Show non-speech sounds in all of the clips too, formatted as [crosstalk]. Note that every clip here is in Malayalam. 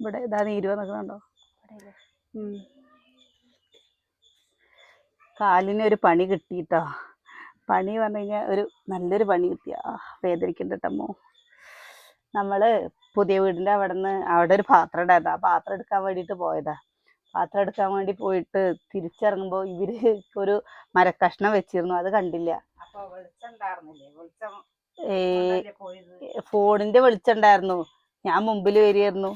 ഇവിടെ ഇതാ നീര്? ഉം. കാലിന് ഒരു പണി കിട്ടിട്ടോ പണി പറഞ്ഞു കഴിഞ്ഞാൽ ഒരു നല്ലൊരു പണി കിട്ടിയ. വേദനിക്കണ്ടമ്മോ നമ്മൾ പുതിയ വീടിന്റെ അവിടെ നിന്ന് അവിടെ ഒരു പാത്രം ഉണ്ടായിരുന്നു. ആ പാത്രം എടുക്കാൻ വേണ്ടിയിട്ട് പോയതാ. പാത്രം എടുക്കാൻ വേണ്ടി പോയിട്ട് തിരിച്ചിറങ്ങുമ്പോൾ ഇവർ ഒരു മരക്കഷ്ണം വെച്ചിരുന്നു. അത് കണ്ടില്ല. ഏ വെളിച്ചം ഉണ്ടായിരുന്നില്ലേ? വെളിച്ചം ഏ ഞാൻ മുമ്പിൽ വരികയായിരുന്നു.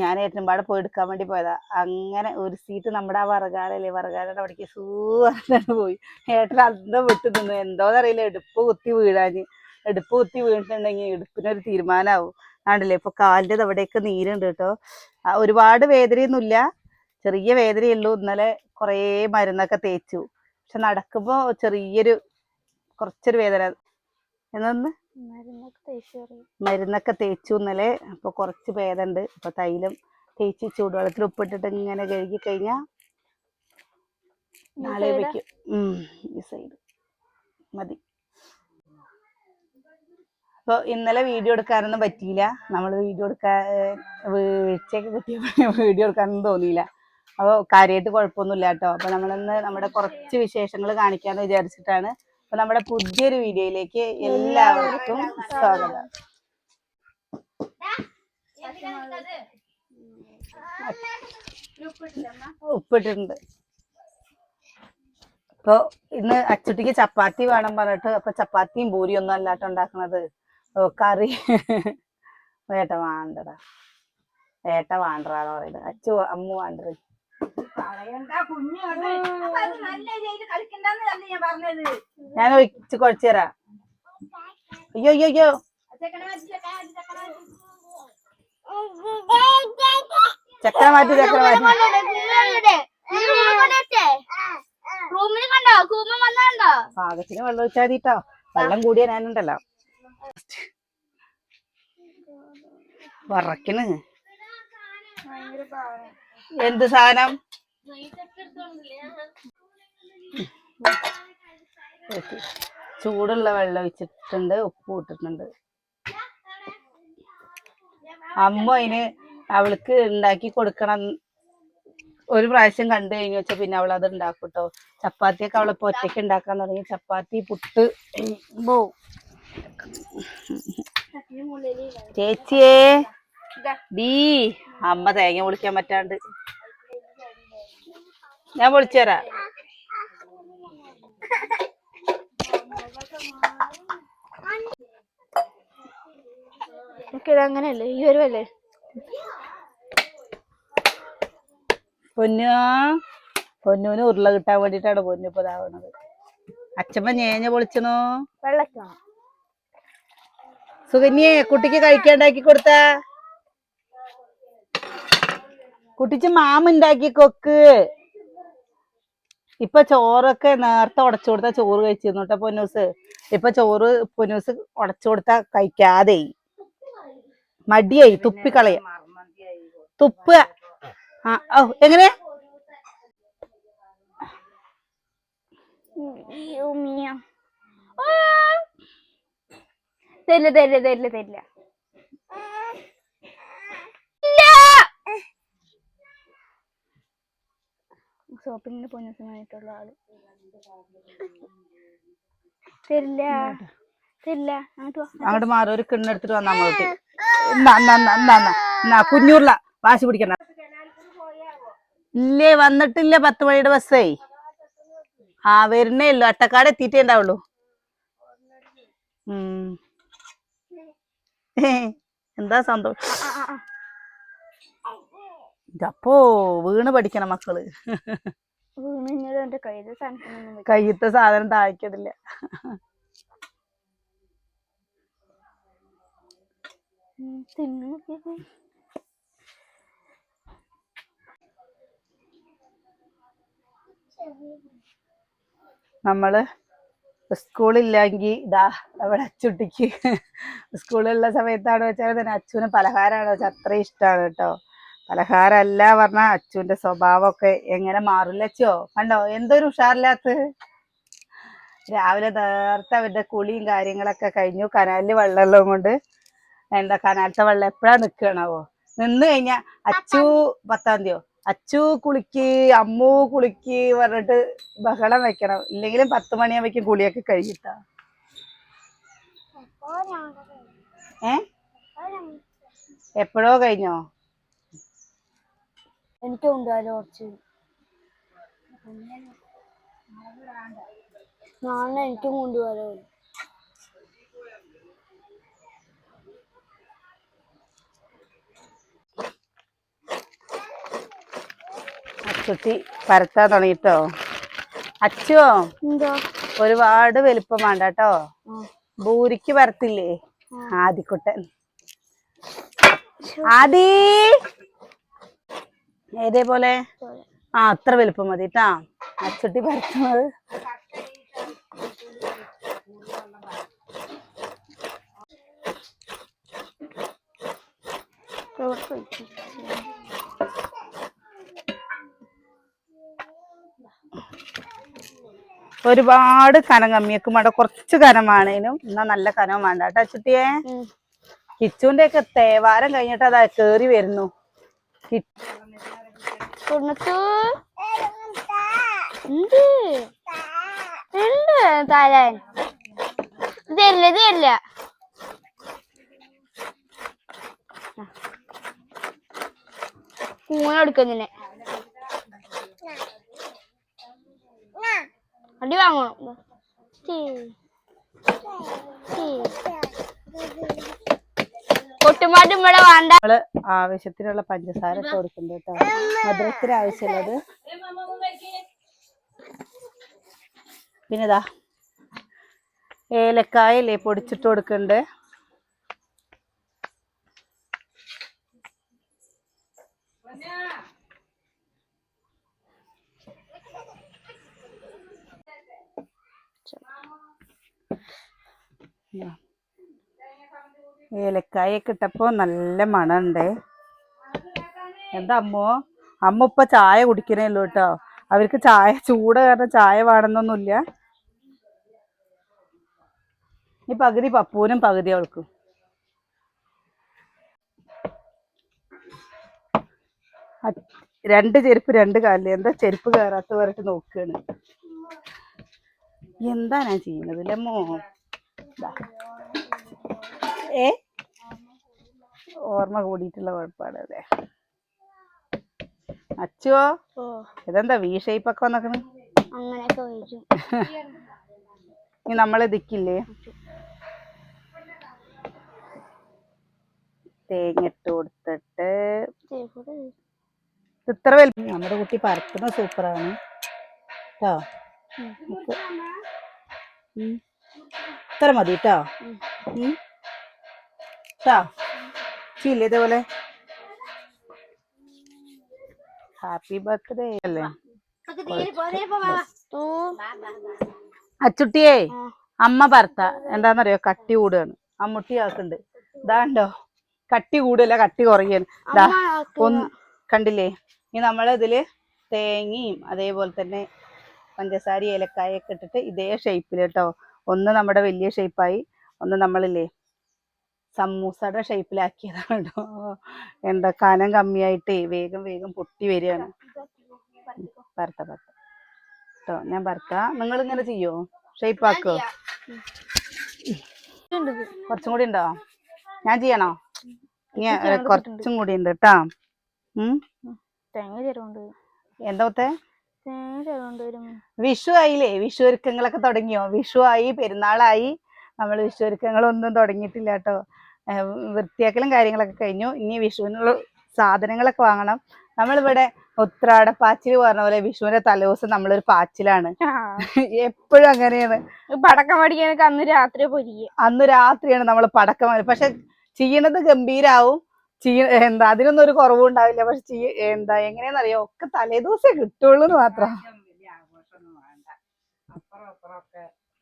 ഞാൻ ഏട്ടൻപാടെ പോയി എടുക്കാൻ വേണ്ടി പോയതാ. അങ്ങനെ ഒരു സീറ്റ് നമ്മുടെ ആ വറകാലല്ലേ വറകാലയുടെ അവിടേക്ക് സൂ പറഞ്ഞാണ് പോയി. ഏട്ടൻ അന്തം വിട്ടു നിന്നു. എന്തോന്നറിയില്ല എടുപ്പ് കുത്തി വീഴാൻ എടുപ്പ് കുത്തി വീണിട്ടുണ്ടെങ്കിൽ എടുപ്പിനൊരു തീരുമാനമാവും ആണ്ടല്ലേ ഇപ്പൊ കാലിന്റെ അവിടെയൊക്കെ നീരുണ്ട് കേട്ടോ. ഒരുപാട് വേദനയൊന്നുമില്ല. ചെറിയ വേദനയുള്ളൂ ഇന്നലെ കുറേ മരുന്നൊക്കെ തേച്ചു. പക്ഷെ നടക്കുമ്പോൾ ചെറിയൊരു കുറച്ചൊരു വേദന. എന്നൊന്ന് മരുന്നൊക്കെ തേച്ച് ഇന്നലെ. അപ്പൊ കുറച്ച് ഭേദമുണ്ട് അപ്പൊ തൈലം തേച്ച് ചൂടുവെള്ളത്തിൽ ഉപ്പിട്ടിട്ട് ഇങ്ങനെ കഴുകി കഴിഞ്ഞാൽ നാളെ വയ്ക്കും ഈ സൈഡ് മതി. അപ്പൊ ഇന്നലെ വീഡിയോ എടുക്കാനൊന്നും പറ്റിയില്ല. നമ്മൾ വീഡിയോ എടുക്കാൻ വീഴ്ചയൊക്കെ കിട്ടിയപ്പോൾ [laughs] വീഡിയോ എടുക്കാനൊന്നും തോന്നിയില്ല. അപ്പോൾ കാര്യമായിട്ട് കുഴപ്പമൊന്നുമില്ല കേട്ടോ അപ്പൊ നമ്മളിന്ന് നമ്മുടെ കുറച്ച് വിശേഷങ്ങൾ കാണിക്കാന്ന് വിചാരിച്ചിട്ടാണ് അപ്പൊ നമ്മുടെ പുതിയൊരു വീഡിയോയിലേക്ക് എല്ലാവർക്കും സ്വാഗതം. ഉപ്പിട്ടിട്ടുണ്ട്. അപ്പൊ ഇന്ന് അച്ചുട്ടിക്ക് ചപ്പാത്തി വേണം പറഞ്ഞിട്ട് അപ്പൊ ചപ്പാത്തിയും പൂരിയും ഒന്നും അല്ലാട്ടോ ഉണ്ടാക്കണത് കറി. ഏട്ട വേണ്ടടാ. ഏട്ട വേണ്ടറാന്ന് പറയുന്നത്. അച്ചു അമ്മു വേണ്ടത്. ഞാൻ ഒഴിച്ച് കുഴച്ചു തരാം. അയ്യോ അയ്യോ അയ്യോ. ചക്കര മാറ്റി ചക്കര മാറ്റി പാകത്തിന് വെള്ളം ഒഴിച്ചാൽ മതിട്ടോ വെള്ളം കൂടിയ ഞാനുണ്ടല്ലോ. വറക്കണ്. എന്ത് സാധനം. [coughs] ചൂടുള്ള വെള്ളം ഒഴിച്ചിട്ടുണ്ട് ഉപ്പ് ഇട്ടിട്ടുണ്ട്. അമ്മ അതിന് അവൾക്ക് ഉണ്ടാക്കി കൊടുക്കണം. ഒരു പ്രാവശ്യം കണ്ടു കഴിഞ്ഞു വെച്ചാൽ പിന്നെ അവൾ അത് ഉണ്ടാക്കും കേട്ടോ ചപ്പാത്തിയൊക്കെ അവളിപ്പോ ഒറ്റയ്ക്ക് ഉണ്ടാക്കാൻ തുടങ്ങി. ചപ്പാത്തി പുട്ട് ബോ ചേച്ചിയേ ദീ അമ്മ തേങ്ങ പൊളിക്കാൻ പറ്റാണ്ട്. ഞാൻ വിളിച്ചു തരാം ഇത് അങ്ങനെയല്ലേ? ഈ വരുവല്ലേ? പൊന്നു പൊന്നൂന് ഉരുള കിട്ടാൻ വേണ്ടിട്ടാണ് പൊന്നു ഇപ്പൊ ഇതാവണത് അച്ഛമ്മ ഞേഞ്ഞ പൊളിച്ചണോ? വെള്ളച്ചോ സുകന്യെ കുട്ടിക്ക് കഴിക്കാണ്ടാക്കി കൊടുത്ത? കുട്ടിച്ച് മാമുണ്ടാക്കി കൊക്ക്. ഇപ്പൊ ചോറൊക്കെ നേരത്തെ ഉടച്ചു കൊടുത്താ ചോറ് കഴിച്ചിരുന്നു കേട്ടോ പൊന്നൂസ്. ഇപ്പൊ ചോറ് പൊന്നൂസ് ഉടച്ചു കൊടുത്താ കഴിക്കാതെ മടിയായി തുപ്പിക്കളയ തുപ്പ. ആ ഓ എങ്ങനെ? തരില്ല തരില്ല തരില്ല തരില്ല ഷോപ്പിങ്ങിന് സമയത്തുള്ള ആൾ. തരില്ല. തരില്ല. അങ്ങോട്ട് മാറി. ഒരു കിണ്ണെടുത്തിട്ട് വന്നാ അങ്ങോട്ട് കുഞ്ഞൂറില വാശി പിടിക്കണ ഇല്ലേ വന്നിട്ടില്ല. പത്ത് മണിയുടെ ബസ്സേ. ആ വരുന്നേ ഉള്ളു. അട്ടക്കാട് എത്തിയിട്ടേ ഉണ്ടാവുള്ളൂ ഉം. എന്താ സന്തോഷം. അപ്പോ വീണ് പഠിക്കണം മക്കൾ. കയ്യത്തെ സാധനം താഴ്ക്കതില്ല ഉം, നമ്മൾ സ്കൂളില്ലെങ്കിൽ ഇതാ അവിടെ അച്ചുട്ടിക്ക്. സ്കൂളിലുള്ള സമയത്താണ് വെച്ചാൽ തന്നെ അച്ഛന് പലഹാരമാണ് വെച്ചാൽ അത്രയും ഇഷ്ടമാണ് കേട്ടോ. പലഹാരമല്ല പറഞ്ഞ അച്ചുവിന്റെ സ്വഭാവമൊക്കെ എങ്ങനെ മാറില്ല അച്ചോ കണ്ടോ? എന്തൊരു ഉഷാറില്ലാത്ത രാവിലെ നേരത്തെ അവരുടെ കുളിയും കാര്യങ്ങളൊക്കെ കഴിഞ്ഞു. കനാലിൽ വെള്ളമുള്ളത് കൊണ്ട് എന്താ കനാലത്തെ വെള്ളം എപ്പോഴാ നിൽക്കണാവോ നിന്ന് കഴിഞ്ഞാ അച്ചു പത്താം തീയോ അച്ചു കുളിക്ക് അമ്മു കുളിക്ക് പറഞ്ഞിട്ട് ബഹളം വെക്കണം. ഇല്ലെങ്കിലും പത്ത് മണിയാകുമ്പോഴേക്കും കുളിയൊക്കെ കഴിയിട്ടാ ഏ? എപ്പോഴോ കഴിഞ്ഞോ? എനിക്ക് കൊണ്ടുപോയാലോ കുറച്ച്. നാളെ എനിക്കും കൊണ്ടുപോയാലോ അച്ചുട്ടി പരത്താൻ തുടങ്ങിട്ടോ? അച്ചോ എന്താ? ഒരുപാട് വലിപ്പം വേണ്ട കേട്ടോ. ഭൂരിക്ക് പരത്തില്ലേ? ആദിക്കുട്ടൻ. ആദി! ഏതേപോലെ ആ അത്ര വലുപ്പം മതി കേട്ടാ അച്ചുട്ടി പരത്തുന്നത്. ഒരുപാട് കനം കമ്മിയൊക്കെ വേണ്ട കുറച്ച് കനമാണേനും. എന്നാ നല്ല കനം വേണ്ട കേട്ടോ അച്ചുട്ടിയെ. കിച്ചുവിന്റെ ഒക്കെ തേവാരം കഴിഞ്ഞിട്ട് അതാ കേറി വരുന്നു. കി- കുണത്തു എന്ത്? എന്ത് തരാൻ ഇതല്ല ഇതല്ല. ഇത് തരില്ല ഊണെടുക്കുന്നിനെ അടി വാങ്ങണം. കൊട്ടുമാട്ടും ഇവിടെ വേണ്ട. ആവശ്യത്തിനുള്ള പഞ്ചസാര ഇട്ട് കൊടുക്കുന്നുണ്ട് കേട്ടോ മധുരത്തിന് ആവശ്യമുള്ളത്. പിന്നെ ഇതാ ഏലക്കായല്ലേ പൊടിച്ചിട്ട് കൊടുക്കുന്നുണ്ട് ഇതാ. ഏലക്കായൊക്കെ ഇട്ടപ്പോ നല്ല മണമുണ്ട് എന്താ അമ്മോ? അമ്മ ഇപ്പൊ ചായ കുടിക്കണേല്ലോ കേട്ടോ. അവർക്ക് ചായ ചൂട് കാരണം ചായ വേണമെന്നൊന്നുമില്ല. ഈ പകുതി പപ്പൂനും പകുതി അവൾക്കും. രണ്ട് ചെരുപ്പ് രണ്ട് കാലിൽ. എന്താ ചെരുപ്പ് കയറാത്ത പറഞ്ഞിട്ട് നോക്കുകയാണ് എന്താ ഞാൻ ചെയ്യുന്നത് അല്ലേ ദാ. [laughs] ഏ? ഓർമ്മ കൂടിയിട്ടുള്ള കുഴപ്പമാണ് അല്ലേ? അച്ചുവോ ഇതെന്താ വി ഷേപ്പ് ഒക്കെ വന്നേക്കണ്? അങ്ങനെയൊക്കെ [laughs] ഇനി നമ്മൾ ദിക്കില്ലേ തേങ്ങ ഇട്ട് കൊടുത്തിട്ട് ഇത്ര വലുപ്പം നമ്മുടെ കുട്ടി പറക്കുന്ന സൂപ്പറാണ്. കേട്ടോ ഇത്ര മതി കേട്ടോ കേട്ടോ ചെയ്യില്ലേ ഇതേപോലെ? ഹാപ്പി ബർത്ത്ഡേ അല്ലേ? അച്ചുട്ടിയേ അമ്മ ഭർത്ത എന്താന്നറിയോ? കട്ടി കൂടുകയാണ്. അമ്മുട്ടി ആക്കുണ്ട് ഇതാണ്ടോ കട്ടി കൂടല്ല കട്ടി കുറയാണ് ദാ ഒന്ന് കണ്ടില്ലേ? ഇനി നമ്മളിതിൽ തേങ്ങയും അതേപോലെ തന്നെ പഞ്ചസാര ഏലക്കായൊക്കെ ഇട്ടിട്ട് ഇതേ ഷേപ്പിൽ കേട്ടോ ഒന്ന് നമ്മുടെ വലിയ ഷേപ്പായി ഒന്ന് നമ്മളില്ലേ സമൂസയുടെ ഷേപ്പിലാക്കിയതാണ് കേട്ടോ എന്താ കനം കമ്മിയായിട്ടേ വേഗം വേഗം പൊട്ടി വരികയാണ്. ഭർത്ത ഭർത്ത കേട്ടോ ഞാൻ ഭർത്ത നിങ്ങൾ ഇങ്ങനെ ചെയ്യോ? ഷേപ്പ് ആക്കോ? കുറച്ചും കൂടി ഉണ്ടോ? ഞാൻ ചെയ്യണോ? കുറച്ചും കൂടി ഉണ്ട് കേട്ടാ എന്താ വിഷു ആയില്ലേ? വിഷു ഒരുക്കങ്ങളൊക്കെ തുടങ്ങിയോ? വിഷു ആയി പെരുന്നാളായി. നമ്മൾ വിഷു ഒരുക്കങ്ങളൊന്നും തുടങ്ങിയിട്ടില്ല കേട്ടോ. വൃത്തിയാക്കലും കാര്യങ്ങളൊക്കെ കഴിഞ്ഞു. ഇനി വിഷുവിനുള്ള സാധനങ്ങളൊക്കെ വാങ്ങണം. നമ്മളിവിടെ ഉത്രാട പാച്ചിൽ പറഞ്ഞ പോലെ വിഷുവിന്റെ തലേദിവസം നമ്മളൊരു പാച്ചിലാണ്. എപ്പോഴും അങ്ങനെയാണ്. പടക്കം പഠിക്കാനൊക്കെ അന്ന് രാത്രി പൊരിക്കുക അന്ന് രാത്രിയാണ് നമ്മൾ പടക്കം. പക്ഷെ ചെയ്യണത് ഗംഭീരാവും. ചെയ്യ എന്താ അതിനൊന്നും ഒരു കുറവും ഉണ്ടാവില്ല പക്ഷെ ചെയ്യ എന്താ എങ്ങനെയാണെന്നറിയോ ഒക്കെ തലേദിവസേ കിട്ടുള്ളൂ എന്ന് മാത്രം.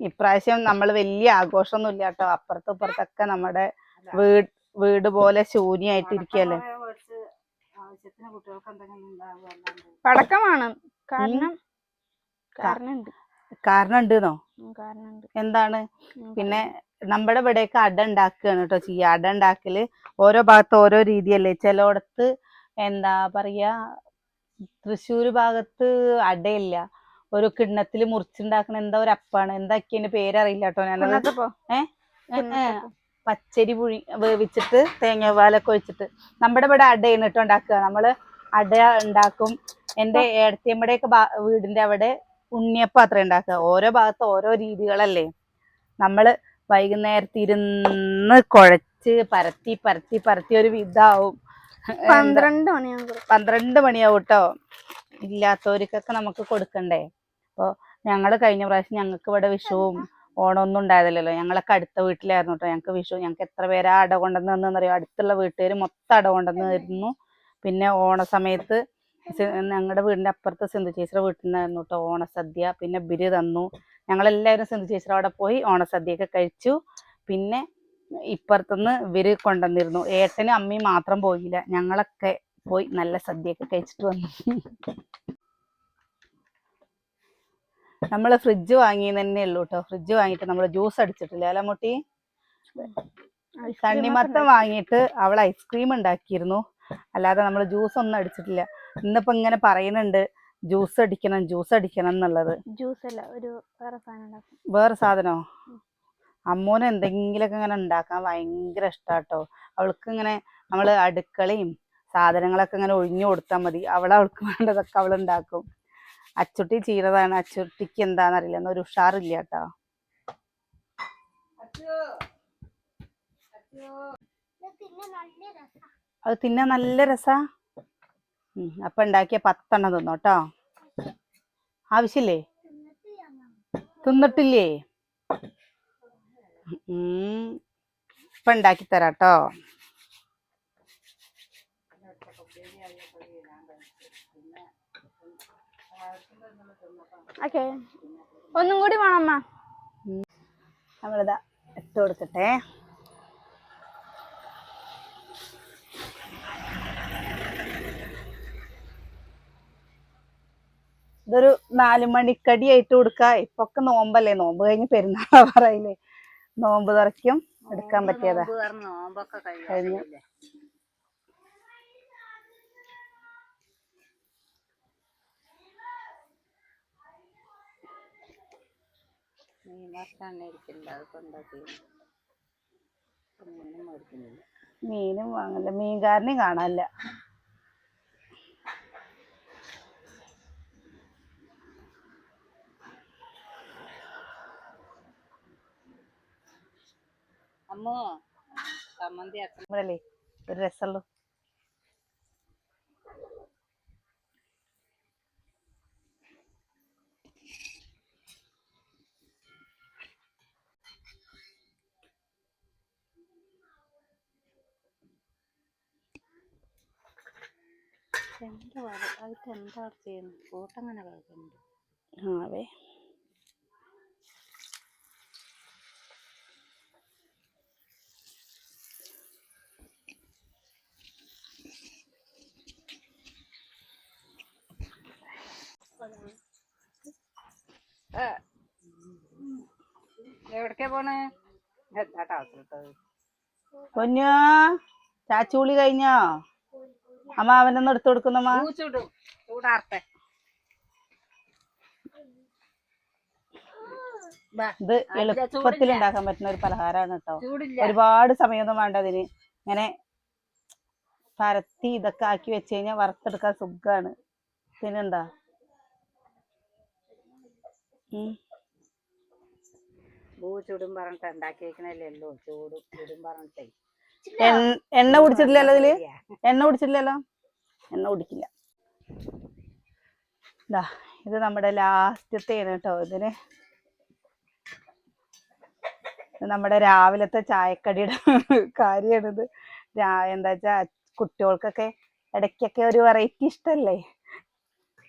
ഇപ്രാവശ്യം നമ്മൾ വലിയ ആഘോഷമൊന്നും ഇല്ല കേട്ടോ. അപ്പുറത്തും ഇപ്പുറത്തൊക്കെ നമ്മുടെ വീട് വീട് പോലെ ശൂന്യായിട്ടിരിക്കല്ലേ പടക്കമാണ്. കാരണം കാരണം കാരണം ഉണ്ടെന്നോ എന്താണ്? പിന്നെ നമ്മുടെ ഇവിടെയൊക്കെ അട ഉണ്ടാക്കുകയാണ് കേട്ടോ ചെയ്യുക അട ഉണ്ടാക്കൽ ഓരോ ഭാഗത്ത് ഓരോ രീതിയല്ലേ. ചിലയിടത്ത് എന്താ പറയാ തൃശ്ശൂർ ഭാഗത്ത് അടയില്ല. ഒരു കിണ്ണത്തിൽ മുറിച്ചുണ്ടാക്കണ എന്താ ഒരു അപ്പാണ്. എന്താക്കിയ പേരറിയില്ല കേട്ടോ ഞാനത്. ഏഹ് പച്ചരി പുഴി വേവിച്ചിട്ട് തേങ്ങ പാലൊക്കെ ഒഴിച്ചിട്ട്. നമ്മുടെ ഇവിടെ അടയാണ് കേട്ടോ ഉണ്ടാക്കുക നമ്മൾ അട ഉണ്ടാക്കും എന്റെ ഏടത്തിയമ്മടെയൊക്കെ വീടിന്റെ അവിടെ ഉണ്ണിയപ്പം അത്ര ഉണ്ടാക്കുക. ഓരോ ഭാഗത്ത് ഓരോ രീതികളല്ലേ? നമ്മൾ വൈകുന്നേരത്ത് ഇരുന്ന് കുഴച്ച് പരത്തി പരത്തി പരത്തി ഒരു വിധാവും. പന്ത്രണ്ട് മണിയാകും പന്ത്രണ്ട് മണിയാവും കേട്ടോ ഇല്ലാത്തവർക്കൊക്കെ നമുക്ക് കൊടുക്കണ്ടേ? അപ്പോൾ ഞങ്ങൾ കഴിഞ്ഞ പ്രാവശ്യം ഞങ്ങൾക്ക് ഇവിടെ വിഷുവും ഓണമൊന്നും ഉണ്ടായതല്ലോ ഞങ്ങളൊക്കെ അടുത്ത വീട്ടിലായിരുന്നു കേട്ടോ ഞങ്ങൾക്ക് വിഷു ഞങ്ങൾക്ക് എത്ര പേരാ അട കൊണ്ടുവന്ന് തന്നെന്നറിയോ അടുത്തുള്ള വീട്ടുകാർ മൊത്തം അട കൊണ്ടുവന്ന് തരുന്നു പിന്നെ ഓണ സമയത്ത് ഞങ്ങളുടെ വീടിന്റെ അപ്പുറത്ത് സിന്ധു ചേച്ചിയുടെ വീട്ടിൽ നിന്നായിരുന്നു കേട്ടോ ഓണസദ്യ. പിന്നെ ബിരി തന്നു. ഞങ്ങളെല്ലാവരും സിന്ധു ചേച്ചിയുടെ അവിടെ പോയി ഓണസദ്യയൊക്കെ കഴിച്ചു. പിന്നെ ഇപ്പുറത്തുനിന്ന് ഇവർ കൊണ്ടുവന്നിരുന്നു. ഏട്ടനും അമ്മയും മാത്രം പോയില്ല. ഞങ്ങളൊക്കെ പോയി നല്ല സദ്യയൊക്കെ കഴിച്ചിട്ട് വന്നു. നമ്മൾ ഫ്രിഡ്ജ് വാങ്ങി തന്നെ ഉള്ളൂ കേട്ടോ ഫ്രിഡ്ജ് വാങ്ങിയിട്ട് നമ്മൾ ജ്യൂസ് അടിച്ചിട്ടില്ല. അല്ല മുട്ടി തണ്ണിമത്തം വാങ്ങിയിട്ട് അവൾ ഐസ്ക്രീം ഉണ്ടാക്കിയിരുന്നു. അല്ലാതെ നമ്മൾ ജ്യൂസ് ഒന്നും അടിച്ചിട്ടില്ല. ഇന്നിപ്പോ ഇങ്ങനെ പറയുന്നുണ്ട് ജ്യൂസ് അടിക്കണം ജ്യൂസ് അടിക്കണം എന്നുള്ളത്. ജ്യൂസ് അല്ല ഒരു വേറെ സാധനം വേറെ സാധനോ? അമ്മൂന് എന്തെങ്കിലുമൊക്കെ ഇങ്ങനെ ഉണ്ടാക്കാൻ ഭയങ്കര ഇഷ്ടാട്ടോ. അവൾക്ക് ഇങ്ങനെ നമ്മൾ അടുക്കളയും സാധനങ്ങളൊക്കെ ഇങ്ങനെ ഒഴിഞ്ഞു കൊടുത്താൽ മതി. അവൾ അവൾക്ക് വേണ്ടതൊക്കെ അവൾ ഉണ്ടാക്കും. അച്ചുട്ടി ചീരതാണ് അച്ചുട്ടിക്ക് എന്താണെന്നറിയില്ല എന്നൊരു ഉഷാറില്ല കേട്ടോ. അത് തിന്നാൻ നല്ല രസാ? അപ്പൊ ഉണ്ടാക്കിയ പത്തെണ്ണം തിന്നു കേട്ടോ ആവശ്യമില്ലേ തിന്നിട്ടില്ലേ. ഇപ്പൊ ഉണ്ടാക്കി തരാം കേട്ടോ ഓക്കെ. ഒന്നും കൂടി വേണം അമ്മ. നമ്മളിതാ ഇട്ട് കൊടുക്കട്ടെ ഇതൊരു നാല് മണിക്കടി ആയിട്ട് കൊടുക്ക. ഇപ്പൊക്കെ നോമ്പല്ലേ? നോമ്പ് കഴിഞ്ഞ് പെരുന്നാൾ പറയില്ലേ നോമ്പ് തുറക്കും. എടുക്കാൻ പറ്റിയതാ. കഴിഞ്ഞു. മീനും വാങ്ങില്ല മീൻകാരനെയും കാണാനില്ല. അമ്മോ ചമ്മന്തി അച്ഛൻ നമ്മളല്ലേ ഒരു രസമുള്ളൂ എന്താ അതിട്ട് എന്താ ചെയ്യുന്നത് കൂട്ടങ്ങനെ കഴിക്കുന്നുണ്ട് പോണേ? എന്താ ടൗസറിട്ടത് പൊന്നോ ചാച്ചൂളി കഴിഞ്ഞോ? അമ്മ അവനൊന്ന് എടുത്തു കൊടുക്കുന്നമ്മ ചൂടും ചൂടാർത്തെ ഇത് എളുപ്പത്തിൽ ഉണ്ടാക്കാൻ പറ്റുന്ന ഒരു പലഹാരമാണ് കേട്ടോ ഒരുപാട് സമയമൊന്നും വേണ്ട അതിന്. ഇങ്ങനെ പരത്തി ഇതൊക്കെ ആക്കി വെച്ച് കഴിഞ്ഞാൽ വറുത്തെടുക്കാൻ സുഖാണ്. പിന്നെന്താ? ഉം. ഭൂ ചൂടും പറഞ്ഞിട്ട് ഉണ്ടാക്കിയേക്കണല്ലേ ചൂടും ചൂടും പറഞ്ഞിട്ടേ. എണ്ണ കുടിച്ചിട്ടില്ലല്ലോ അതിൽ എണ്ണ കുടിച്ചിട്ടില്ലല്ലോ? എണ്ണ കുടിക്കില്ല. ഇത് നമ്മുടെ ലാസ്റ്റത്തെയാണ് കേട്ടോ ഇതിന്. ഇത് നമ്മുടെ രാവിലത്തെ ചായക്കടിയുടെ [laughs] കാര്യമാണിത് എന്താ വെച്ചാ കുട്ടികൾക്കൊക്കെ ഇടയ്ക്കൊക്കെ ഒരു വെറൈറ്റി ഇഷ്ടല്ലേ?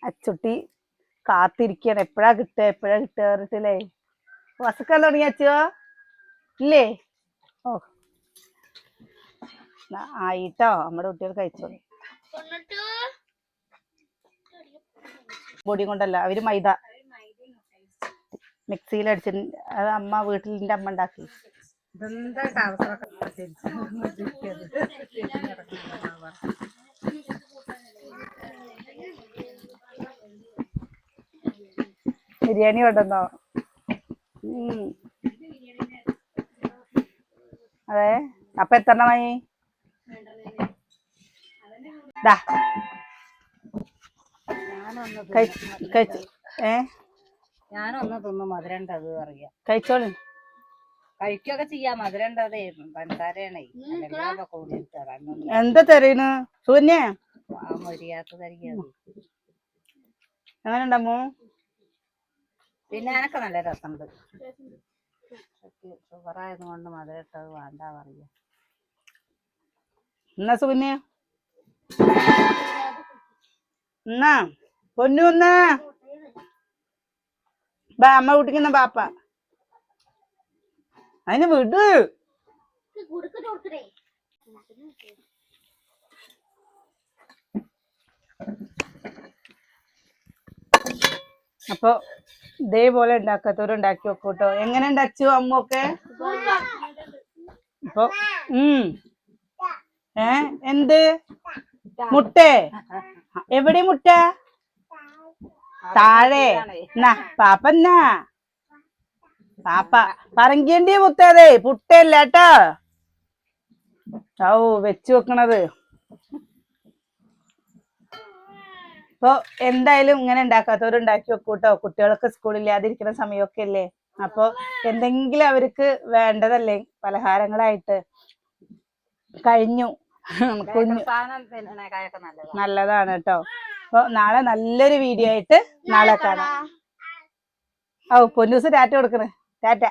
അച്ചുട്ടി കാത്തിരിക്കുകയാണ് എപ്പോഴാ കിട്ടുക? എപ്പോഴാ കിട്ടുക പറഞ്ഞിട്ടില്ലേ വസക്കാൻ തുടങ്ങി അച്ചുവോ ഇല്ലേ? ഓ. ആയിട്ടോ? നമ്മുടെ കുട്ടികൾ കഴിച്ചോളൂ. പൊടി കൊണ്ടല്ല അവർ മൈദ. മിക്സിയിൽ അടിച്ച അത് അമ്മ വീട്ടിലിന്റെ അമ്മ ഉണ്ടാക്കി. ബിരിയാണി കൊണ്ടുവന്നോ. അതെ. അപ്പൊ എത്ര എണ്ണമായി ഏ? ഞാനൊന്ന് തിന്നു മധുരണ്ടത് അറിയാം. കഴിച്ചോളി. കഴിക്കൊക്കെ ചെയ്യാം. മധുരണ്ടതേ പഞ്ചസാരയാണേ. എന്താ തരീന് ശൂന്യ അങ്ങനെ ഉണ്ടമ്മോ പിന്നെ എനക്ക് നല്ല രസമുണ്ട്. ഷുഗർ ആയതുകൊണ്ട് മധുരട്ടത് വേണ്ട പറയ. എന്നാ സുകന്യ എന്നാ? പൊന്നു ഒന്ന് ബാ അമ്മ കുട്ടിക്കുന്ന പാപ്പ അതിന് വിട്. അപ്പൊ ഇതേപോലെ ഉണ്ടാക്കാത്തവരും ഉണ്ടാക്കി വെക്കൂട്ടോ. എങ്ങനെ അമ്മ ഒക്കെ അപ്പൊ ഉം. ഏ എന്ത്? മുട്ടേ? എവിടെ മുട്ട? താഴെ. എന്നാ പാപ്പ എന്നാ? പാപ്പ പറങ്കേണ്ടി മുത്തേ പുട്ടല്ല കേട്ടോ. ഔ വെച്ചു വെക്കണത്. ഇപ്പൊ എന്തായാലും ഇങ്ങനെ ഉണ്ടാക്കാത്തവർ ഉണ്ടാക്കി വെക്കൂട്ടോ. കുട്ടികളൊക്കെ സ്കൂളില്ലാതിരിക്കുന്ന സമയമൊക്കെ അല്ലേ? അപ്പൊ എന്തെങ്കിലും അവർക്ക് വേണ്ടതല്ലേ? പലഹാരങ്ങളായിട്ട്. കഴിഞ്ഞു. കുഞ്ഞു നല്ലതാണ് കേട്ടോ. അപ്പൊ നാളെ നല്ലൊരു വീഡിയോ ആയിട്ട് നാളെ കാണാം. ഓ പൊന്നൂസ് ടാറ്റ കൊടുക്കണേ. ടാറ്റ.